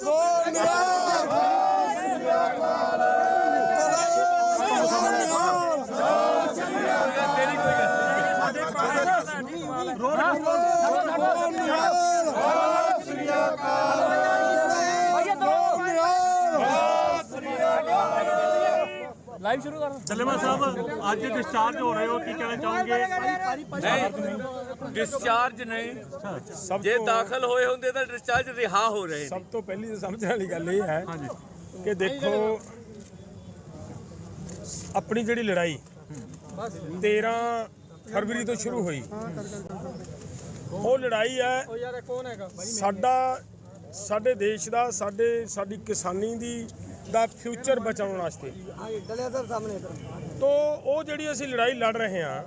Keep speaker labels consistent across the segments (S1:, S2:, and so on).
S1: Oh, no. Live ਸ਼ੁਰੂ ਕਰ।
S2: ਦਲੇਵਾ ਸਾਹਿਬ ਅੱਜ ਡਿਸਚਾਰਜ ਹੋ ਰਹੇ ਹੋ ਕੀ ਕਹਿਣਾ ਚਾਹੋਗੇ?
S3: ਨਹੀਂ ਡਿਸਚਾਰਜ ਨਹੀਂ। ਜੇ ਦਾਖਲ ਹੋਏ ਹੁੰਦੇ ਤਾਂ ਡਿਸਚਾਰਜ ਰਿਹਾ ਹੋ ਰਹੇ ਨੇ।
S4: ਸਭ ਤੋਂ ਪਹਿਲੀ ਤਾਂ ਸਮਝਣ ਵਾਲੀ ਗੱਲ ਇਹ ਹੈ ਕਿ ਦੇਖੋ ਆਪਣੀ ਜਿਹੜੀ ਲੜਾਈ 13 ਫਰਵਰੀ ਤੋਂ ਸ਼ੁਰੂ ਹੋਈ। ਉਹ ਲੜਾਈ ਹੈ ਸਾਡਾ ਸਾਡੇ ਦੇਸ਼ ਦਾ, ਸਾਡੇ, ਸਾਡੀ ਕਿਸਾਨੀ ਦੀ, ਦਾ ਫਿਊਚਰ ਬਚਾਉਣ ਵਾਸਤੇ। ਤੋਂ ਉਹ ਜਿਹੜੀ ਅਸੀਂ ਲੜਾਈ ਲੜ ਰਹੇ ਹਾਂ,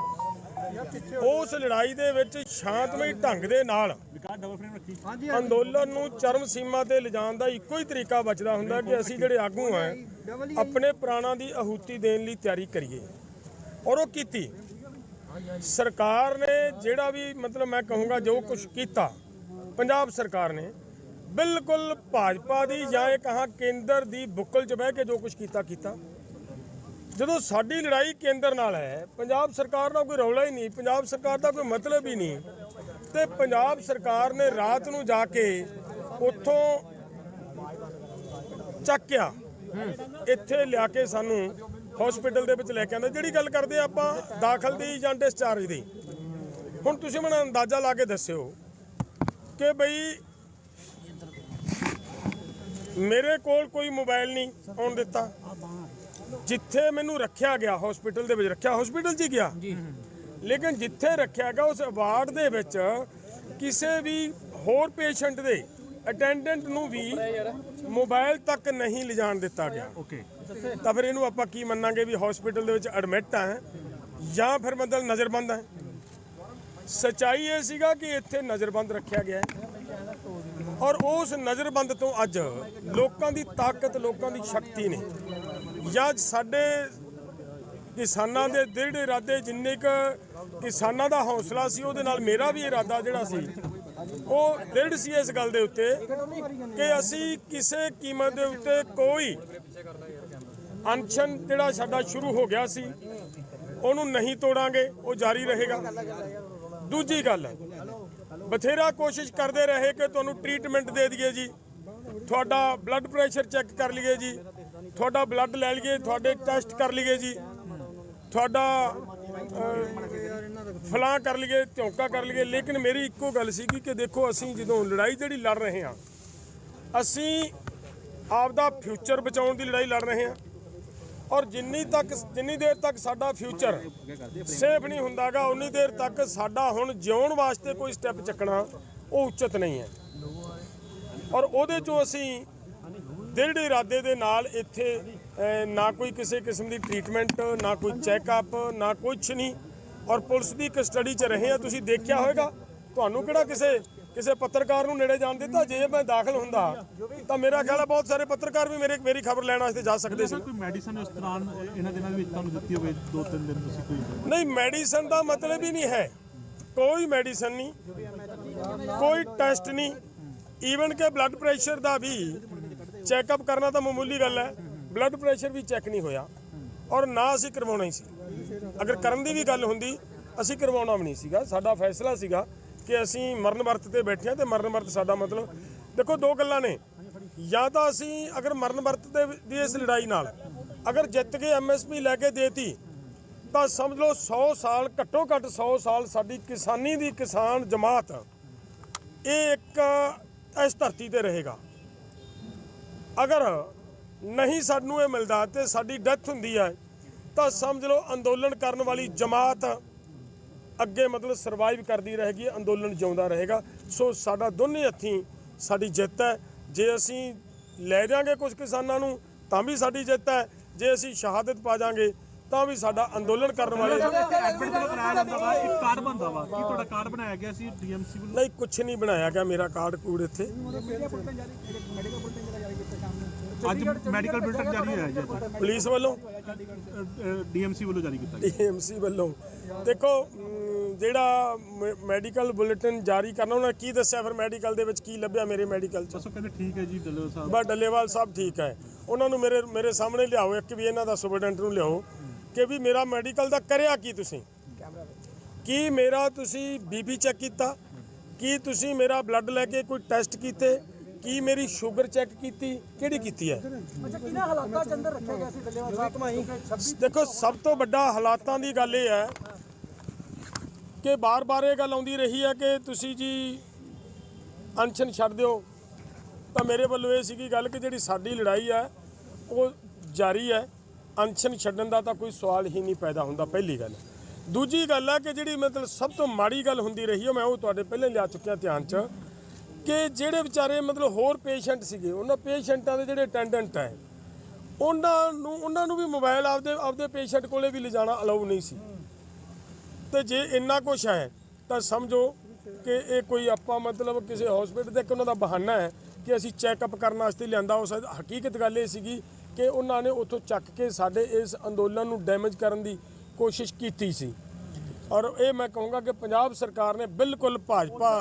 S4: ਉਸ ਲੜਾਈ ਦੇ ਵਿੱਚ ਸ਼ਾਂਤਮਈ ਢੰਗ ਦੇ ਨਾਲ ਅੰਦੋਲਨ ਨੂੰ ਚਰਮ ਸੀਮਾ ਤੇ ਲਿਜਾਣ ਦਾ ਇੱਕੋ ਹੀ ਤਰੀਕਾ ਬਚਦਾ ਹੁੰਦਾ ਕਿ ਅਸੀਂ ਜਿਹੜੇ ਆਗੂ ਆ ਆਪਣੇ ਪ੍ਰਾਣਾਂ ਦੀ ਆਹੂਤੀ ਦੇਣ ਲਈ ਤਿਆਰੀ ਕਰੀਏ। ਔਰ ਉਹ ਕੀਤੀ। ਸਰਕਾਰ ਨੇ ਜਿਹੜਾ ਵੀ ਮਤਲਬ ਮੈਂ ਕਹੂੰਗਾ ਜੋ ਕੁਝ ਕੀਤਾ, ਪੰਜਾਬ ਸਰਕਾਰ ਨੇ ਬਿਲਕੁਲ ਭਾਜਪਾ ਦੀ ਜਾਂ ਇਹ ਕਹਾਂ ਕੇਂਦਰ ਦੀ ਬੁੱਕਲ 'ਚ ਬਹਿ ਕੇ ਜੋ ਕੁਝ ਕੀਤਾ ਕੀਤਾ। ਜਦੋਂ ਸਾਡੀ ਲੜਾਈ ਕੇਂਦਰ ਨਾਲ ਹੈ, ਪੰਜਾਬ ਸਰਕਾਰ ਨਾਲ ਕੋਈ ਰੌਲਾ ਹੀ ਨਹੀਂ, ਪੰਜਾਬ ਸਰਕਾਰ ਦਾ ਕੋਈ ਮਤਲਬ ਹੀ ਨਹੀਂ। ਤੇ ਪੰਜਾਬ ਸਰਕਾਰ ਨੇ ਰਾਤ ਨੂੰ ਜਾ ਕੇ ਉੱਥੋਂ ਚੱਕਿਆ ਇੱਥੇ ਲਿਆ ਕੇ ਸਾਨੂੰ ਹਸਪੀਟਲ ਦੇ ਵਿੱਚ ਲੈ ਕੇ ਆਂਦਾ ਜਿਹੜੀ ਗੱਲ ਕਰਦੇ ਆ ਆਪਾਂ, ਦਾਖਲ ਦੀ ਜਾਂ ਡਿਸਚਾਰਜ ਦੀ। ਹੁਣ ਤੁਸੀਂ ਮੈਨੂੰ ਅੰਦਾਜ਼ਾ ਲਾ ਕੇ ਦੱਸਿਓ ਕਿ ਬਈ ਮੇਰੇ ਕੋਲ ਕੋਈ ਮੋਬਾਈਲ ਨਹੀਂ ਆਉਣ ਦਿੱਤਾ। ਜਿੱਥੇ ਮੈਨੂੰ ਰੱਖਿਆ ਗਿਆ ਹਸਪੀਟਲ ਦੇ ਵਿੱਚ ਰੱਖਿਆ ਹਸਪੀਟਲ 'ਚ ਹੀ ਗਿਆ। ਲੇਕਿਨ ਜਿੱਥੇ ਰੱਖਿਆ ਗਿਆ ਉਸ ਵਾਰਡ ਦੇ ਵਿੱਚ ਕਿਸੇ ਵੀ ਹੋਰ ਪੇਸ਼ੈਂਟ ਦੇ ਅਟੈਂਡੈਂਟ ਨੂੰ ਵੀ ਮੋਬਾਈਲ ਤੱਕ ਨਹੀਂ ਲਿਜਾਣ ਦਿੱਤਾ ਗਿਆ।
S2: ਓਕੇ
S4: ਤਾਂ ਫਿਰ ਇਹਨੂੰ ਆਪਾਂ ਕੀ ਮੰਨਾਂਗੇ ਵੀ ਹਸਪੀਟਲ ਦੇ ਵਿੱਚ ਐਡਮਿਟ ਆ ਜਾਂ ਫਿਰ ਮਤਲਬ ਨਜ਼ਰਬੰਦ ਹੈ। ਸਚਾਈ ਇਹ ਸੀਗਾ ਕਿ ਇੱਥੇ ਨਜ਼ਰਬੰਦ ਰੱਖਿਆ ਗਿਆ ਹੈ। ਔਰ ਉਸ ਨਜ਼ਰਬੰਦ ਤੋਂ ਅੱਜ ਲੋਕਾਂ ਦੀ ਤਾਕਤ, ਲੋਕਾਂ ਦੀ ਸ਼ਕਤੀ ਨੇ। ਜਾਂ ਸਾਡੇ ਕਿਸਾਨਾਂ ਦੇ ਦ੍ਰਿੜ ਇਰਾਦੇ ਜਿੰਨੇ ਕ ਕਿਸਾਨਾਂ ਦਾ ਹੌਸਲਾ ਸੀ, ਉਹਦੇ ਨਾਲ ਮੇਰਾ ਵੀ ਇਰਾਦਾ ਜਿਹੜਾ ਸੀ, ਉਹ ਦ੍ਰਿੜ ਸੀ ਇਸ ਗੱਲ ਦੇ ਉੱਤੇ ਕਿ ਅਸੀਂ ਕਿਸੇ ਕੀਮਤ ਦੇ ਉੱਤੇ ਕੋਈ ਅਨਸ਼ਨ ਜਿਹੜਾ ਸਾਡਾ ਸ਼ੁਰੂ ਹੋ ਗਿਆ ਸੀ, ਉਹਨੂੰ ਨਹੀਂ ਤੋੜਾਂਗੇ, ਉਹ ਜਾਰੀ ਰਹੇਗਾ। ਦੂਜੀ ਗੱਲ ਬਥੇਰਾ ਕੋਸ਼ਿਸ਼ ਕਰਦੇ ਰਹੇ ਕਿ ਤੁਹਾਨੂੰ ਟ੍ਰੀਟਮੈਂਟ ਦੇ ਦਈਏ ਜੀ। ਤੁਹਾਡਾ ਬਲੱਡ ਪ੍ਰੈਸ਼ਰ ਚੈੱਕ ਕਰ ਲਈਏ ਜੀ। ਤੁਹਾਡਾ ਬਲੱਡ ਲੈ ਲਈਏ ਤੁਹਾਡੇ ਟੈਸਟ ਕਰ ਲਈਏ ਜੀ। ਤੁਹਾਡਾ ਅਹ, ਫਲਾਂ ਕਰ ਲਈਏ ਝੌਂਕਾ ਕਰ ਲਈਏ। ਲੇਕਿਨ ਮੇਰੀ ਇੱਕੋ ਗੱਲ ਸੀਗੀ ਕਿ ਦੇਖੋ ਅਸੀਂ ਜਦੋਂ ਲੜਾਈ ਜਿਹੜੀ ਲੜ ਰਹੇ ਹਾਂ ਅਸੀਂ ਆਪਦਾ ਫਿਊਚਰ ਬਚਾਉਣ ਦੀ ਲੜਾਈ ਲੜ ਰਹੇ ਹਾਂ। ਔਰ ਜਿੰਨੀ ਤੱਕ, ਜਿੰਨੀ ਦੇਰ ਤੱਕ ਸਾਡਾ ਫਿਊਚਰ ਸੇਫ ਨਹੀਂ ਹੁੰਦਾਗਾ, ਉਨੀ ਦੇਰ ਤੱਕ ਸਾਡਾ ਹੁਣ ਜਿਉਣ ਵਾਸਤੇ ਕੋਈ ਸਟੈਪ ਚੱਕਣਾ ਉਹ ਉਚਿਤ ਨਹੀਂ ਹੈ। ਔਰ ਉਹਦੇ ਚੋਂ ਅਸੀਂ ਦਿਲ ਦੇ ਇਰਾਦੇ ਦੇ ਨਾਲ ਇੱਥੇ ਨਾ ਕੋਈ ਕਿਸੇ ਕਿਸਮ ਦੀ ਟ੍ਰੀਟਮੈਂਟ ਨਾ ਕੋਈ ਚੈੱਕਅਪ ਨਾ ਕੁਝ ਨਹੀਂ। ਔਰ ਪੁਲਿਸ ਦੀ ਕਸਟਡੀ 'ਚ ਰਹੇ ਆ ਤੁਸੀਂ ਦੇਖਿਆ ਹੋਵੇਗਾ ਤੁਹਾਨੂੰ ਕਿਹੜਾ ਕਿਸੇ ਕਿਸੇ ਪੱਤਰਕਾਰ ਨੂੰ ਨੇੜੇ ਜਾਣ ਦਿੱਤਾ ਜੇ ਮੈਂ ਦਾਖਲ ਹੁੰਦਾ ਤਾਂ ਮੇਰਾ ਖਿਆਲ ਹੈ ਬਹੁਤ ਸਾਰੇ ਪੱਤਰਕਾਰ ਵੀ ਮੇਰੇ ਮੇਰੀ ਖਬਰ ਲੈਣ ਵਾਸਤੇ ਜਾ ਸਕਦੇ ਸੀ।
S2: ਕੋਈ ਮੈਡੀਸਨ ਇਸ ਦੌਰਾਨ ਇਹਨਾਂ ਦਿਨਾਂ ਦੇ ਵਿੱਚ ਤੁਹਾਨੂੰ ਦਿੱਤੀ ਹੋਵੇ ਦੋ ਤਿੰਨ ਦਿਨ ਤੁਸੀਂ ਕੋਈ
S4: ਨਹੀਂ ਮੈਡੀਸਨ ਦਾ ਮਤਲਬ ਹੀ ਨਹੀਂ ਹੈ। ਕੋਈ ਮੈਡੀਸਨ ਨਹੀਂ ਕੋਈ ਟੈਸਟ ਨਹੀਂ। ਈਵਨ ਕਿ ਬਲੱਡ ਪ੍ਰੈਸ਼ਰ ਦਾ ਵੀ ਚੈੱਕਅਪ ਕਰਨਾ ਤਾਂ ਮਾਮੂਲੀ ਗੱਲ ਹੈ। ਬਲੱਡ ਪ੍ਰੈਸ਼ਰ ਵੀ ਚੈੱਕ ਨਹੀਂ ਹੋਇਆ। ਔਰ ਨਾ ਅਸੀਂ ਕਰਵਾਉਣਾ ਹੀ ਸੀ। ਅਗਰ ਕਰਨ ਦੀ ਵੀ ਗੱਲ ਹੁੰਦੀ ਅਸੀਂ ਕਰਵਾਉਣਾ ਵੀ ਨਹੀਂ ਸੀਗਾ। ਸਾਡਾ ਫੈਸਲਾ ਸੀਗਾ ਕਿ ਅਸੀਂ ਮਰਨ ਵਰਤ ਤੇ ਬੈਠੇ ਹਾਂ ਤੇ ਮਰਨ ਵਰਤ ਸਾਡਾ ਮਤਲਬ, ਦੇਖੋ ਦੋ ਗੱਲਾਂ ਨੇ। ਜਾਂ ਤਾਂ ਅਸੀਂ ਅਗਰ ਮਰਨ ਵਰਤ ਦੇ ਦੀ ਇਸ ਲੜਾਈ ਨਾਲ ਅਗਰ ਜਿੱਤ ਕੇ ਐਮਐਸਪੀ ਲੈ ਕੇ ਦੇਤੀ, ਤਾਂ ਸਮਝ ਲਓ 100 ਸਾਲ, ਘੱਟੋ ਘੱਟ 100 ਸਾਲ ਸਾਡੀ ਕਿਸਾਨੀ ਦੀ ਕਿਸਾਨ ਜਮਾਤ ਇਹ ਇੱਕ ਇਸ ਧਰਤੀ ਤੇ ਰਹੇਗਾ। ਅਗਰ ਨਹੀਂ ਸਾਨੂੰ ਇਹ ਮਿਲਦਾ ਤੇ ਸਾਡੀ ਡੈਥ ਹੁੰਦੀ ਹੈ, ਤਾਂ ਸਮਝ ਲਓ ਅੰਦੋਲਨ ਕਰਨ ਵਾਲੀ ਜਮਾਤ ਅੱਗੇ ਮਤਲਬ ਸਰਵਾਈਵ ਕਰਦੀ ਰਹੇਗੀ ਅੰਦੋਲਨ ਜਿਉਂਦਾ ਰਹੇਗਾ। ਸੋ ਸਾਡਾ ਦੋਨੇ ਹੱਥੀਂ ਸਾਡੀ ਜਿੱਤ ਹੈ। ਜੇ ਅਸੀਂ ਲੈ ਜਾਾਂਗੇ ਕੁਝ ਕਿਸਾਨਾਂ ਨੂੰ ਤਾਂ ਵੀ ਸਾਡੀ ਜਿੱਤ ਹੈ। ਜੇ ਅਸੀਂ ਸ਼ਹਾਦਤ ਪਾ ਜਾਾਂਗੇ ਤਾਂ ਵੀ ਸਾਡਾ ਅੰਦੋਲਨ ਕਰਨ ਵਾਲੇ ਨਹੀਂ ਕੁਝ ਨਹੀਂ ਬਣਾਇਆ ਗਿਆ ਮੇਰਾ ਕਾਰਡ ਕੂੜ ਇੱਥੇ।
S2: ਅੱਜ ਮੈਡੀਕਲ ਬੁਲੇਟਿਨ ਜਾਰੀ ਹੋਇਆ ਜੀ
S4: ਪੁਲਿਸ ਵੱਲੋਂ?
S2: ਡੀਐਮਸੀ ਵੱਲੋਂ ਜਾਰੀ ਕੀਤਾ ਗਿਆ।
S4: ਡੀਐਮਸੀ ਵੱਲੋਂ। ਦੇਖੋ ਜਿਹੜਾ ਮੈਡੀਕਲ ਬੁਲੇਟਿਨ ਜਾਰੀ ਕਰਨਾ ਉਹਨਾਂ ਨੇ ਕੀ ਦੱਸਿਆ? ਫਿਰ ਮੈਡੀਕਲ ਦੇ ਵਿੱਚ ਕੀ ਲੱਭਿਆ ਮੇਰੇ ਮੈਡੀਕਲ 'ਚ?
S2: ਬਸ ਉਹ ਕਹਿੰਦੇ ਠੀਕ ਹੈ ਜੀ ਡੱਲੇਵਾਲ ਸਾਹਿਬ।
S4: ਬਾ ਡੱਲੇਵਾਲ ਸਾਹਿਬ ਠੀਕ ਹੈ। ਉਹਨਾਂ ਨੂੰ ਮੇਰੇ ਮੇਰੇ ਸਾਹਮਣੇ ਲਿਆਓ ਇੱਕ ਵੀ ਇਹਨਾਂ ਦਾ ਸੁਪਰਡੈਂਟ ਨੂੰ ਲਿਆਓ ਕਿ ਵੀ ਮੇਰਾ ਮੈਡੀਕਲ ਦਾ ਕਰਿਆ ਕੀ ਤੁਸੀਂ? ਕੀ ਮੇਰਾ ਤੁਸੀਂ ਬੀਪੀ ਚੈੱਕ ਕੀਤਾ? ਕੀ ਤੁਸੀਂ ਮੇਰਾ ਬਲੱਡ ਲੈ ਕੇ ਕੋਈ ਟੈਸਟ ਕੀਤੇ? ਕੀ ਮੇਰੀ ਸ਼ੂਗਰ ਚੈੱਕ ਕੀਤੀ? ਕਿਹੜੀ ਕੀਤੀ ਹੈ?
S1: ਅੱਛਾ ਕਿਹਨਾਂ ਹਾਲਾਤਾਂ ਚ ਅੰਦਰ ਰੱਖਿਆ ਗਿਆ ਸੀ ਡੱਲੇਵਾਲ ਸਾਹਿਬ? ਕਮਾਈ 26
S4: ਦੇਖੋ ਸਭ ਤੋਂ ਵੱਡਾ ਹਾਲਾਤਾਂ ਦੀ ਗੱਲ ਇਹ ਹੈ ਕਿ ਬਾਰ-ਬਾਰ ਇਹ ਗੱਲ ਆਉਂਦੀ ਰਹੀ ਹੈ ਕਿ ਤੁਸੀਂ ਜੀ ਅਨਸ਼ਨ ਛੱਡ ਦਿਓ। ਤਾਂ ਮੇਰੇ ਵੱਲੋਂ ਇਹ ਸੀਗੀ ਗੱਲ ਕਿ ਜਿਹੜੀ ਸਾਡੀ ਲੜਾਈ ਹੈ, ਉਹ ਜਾਰੀ ਹੈ। ਅਨਸ਼ਨ ਛੱਡਣ ਦਾ ਤਾਂ ਕੋਈ ਸਵਾਲ ਹੀ ਨਹੀਂ ਪੈਦਾ ਹੁੰਦਾ, ਪਹਿਲੀ ਗੱਲ। ਦੂਜੀ ਗੱਲ ਹੈ ਕਿ ਜਿਹੜੀ ਮਤਲਬ ਸਭ ਤੋਂ ਮਾੜੀ ਗੱਲ ਹੁੰਦੀ ਰਹੀ ਹੈ, ਮੈਂ ਉਹ ਤੁਹਾਡੇ ਪਹਿਲਾਂ ਲਿਆ ਚੁੱਕਿਆ ਧਿਆਨ 'ਚ, ਕਿ ਜਿਹੜੇ ਵਿਚਾਰੇ ਮਤਲਬ ਹੋਰ ਪੇਸ਼ੈਂਟ ਸੀਗੇ, ਉਹਨਾਂ ਪੇਸ਼ੈਂਟਾਂ ਦੇ ਜਿਹੜੇ ਅਟੈਂਡੈਂਟ ਹੈ, ਉਹਨਾਂ ਨੂੰ ਉਹਨਾਂ ਨੂੰ ਵੀ ਮੋਬਾਈਲ ਆਪਦੇ ਆਪਦੇ ਪੇਸ਼ੈਂਟ ਕੋਲੇ ਵੀ ਲਿਜਾਣਾ ਅਲਾਉ ਨਹੀਂ ਸੀ। ਤੇ ਜੇ ਇੰਨਾ ਕੁਝ ਹੈ, ਤਾਂ ਸਮਝੋ ਕਿ ਇਹ ਕੋਈ ਆਪਾਂ ਮਤਲਬ ਕਿਸੇ ਹਸਪੀਟਲ ਦੇ ਇੱਕ ਉਹਨਾਂ ਦਾ ਬਹਾਨਾ ਹੈ ਕਿ ਅਸੀਂ ਚੈੱਕਅਪ ਕਰਨ ਵਾਸਤੇ ਲਿਆਂਦਾ। ਉਸ ਹਕੀਕਤ ਗੱਲ ਇਹ ਸੀਗੀ ਕਿ ਉਹਨਾਂ ਨੇ ਉੱਥੋਂ ਚੱਕ ਕੇ ਸਾਡੇ ਇਸ ਅੰਦੋਲਨ ਨੂੰ ਡੈਮੇਜ ਕਰਨ ਦੀ ਕੋਸ਼ਿਸ਼ ਕੀਤੀ ਸੀ। ਔਰ ਇਹ ਮੈਂ ਕਹੂੰਗਾ ਕਿ ਪੰਜਾਬ ਸਰਕਾਰ ਨੇ ਬਿਲਕੁਲ ਭਾਜਪਾ